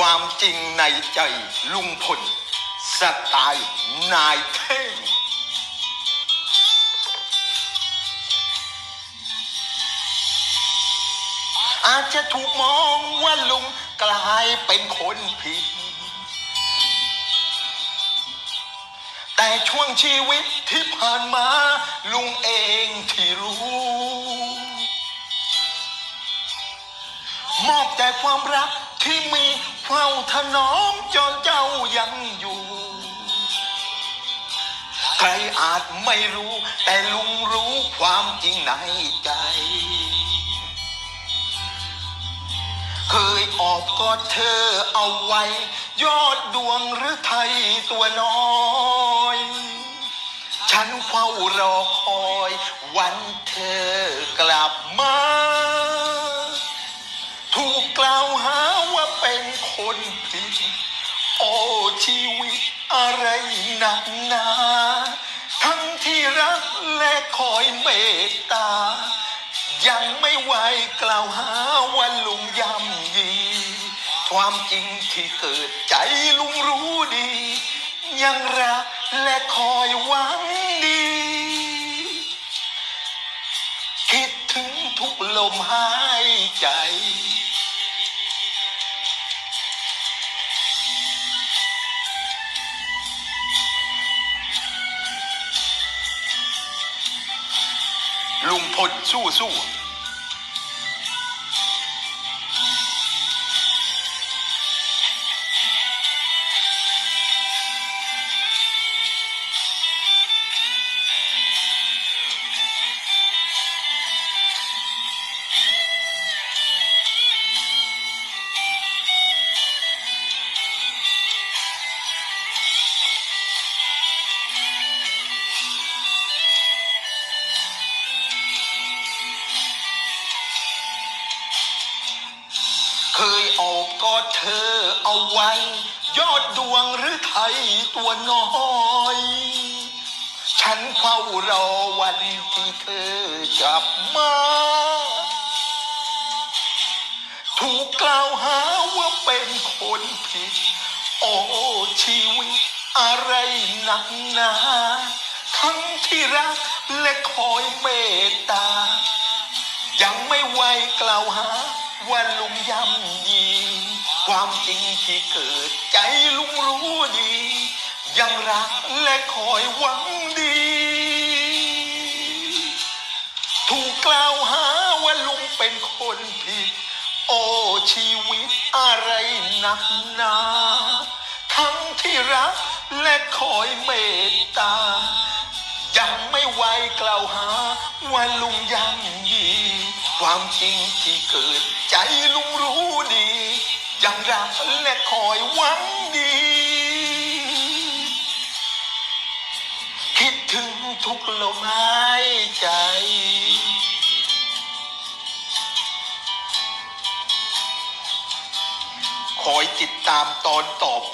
ความจริงในใจลุงพลสไตล์นายเท่งอาจจะถูกมองว่าลุงกลายเป็นคนผิด แต่ช่วงชีวิตที่ผ่านมา ลุงเองที่รู้ มอบแต่ความรักที่มี เฝ้าถนอมจนเจ้ายังอยู่ ใครอาจไม่รู้ แต่ลุงรู้ความจริงในใจ เคยออกกอดเธอเอาไว้ ยอดดวงหรือไทยตัวน้อยฉันเฝ้ารอคอย วันเธอกลับมา คนผิดโอ้ชีวิตอะไรหนักหนาทั้งที่รักและคอยเมตตา ยังไม่ไหวกล่าวหาว่าลุงยำยี ความจริงที่เกิดใจลุงรู้ดี ยังรักและคอยหวังดี คิดถึงทุกลมหายใจ ลุงพลสู้ กอดเธอเอาไว้ ยอดดวงหรือไทยตัวน้อย ฉันเฝ้ารอวันที่เธอกลับมา ถูกกล่าวหาว่าเป็นคนผิด โอ้ชีวิตอะไรหนักหนาทั้งที่รักและคอยเมตตา ยังไม่ไหวกล่าวหาว่าลุงยำยี ความจริงที่เกิดใจลุงรู้ดี ยังรักและคอยหวังดี ถูกกล่าวหาว่าลุงเป็นคนผิด โอ้ชีวิตอะไรหนักหนาทั้งที่รักและคอยเมตตา ยังไม่ไหวกล่าวหาว่าลุงยังยี ความจริงที่เกิดใจลุงรู้ดี ยังรักและคอยหวังดี คิดถึงทุกลมหายใจ คอยติดตามตอนต่อไปจากลุงพล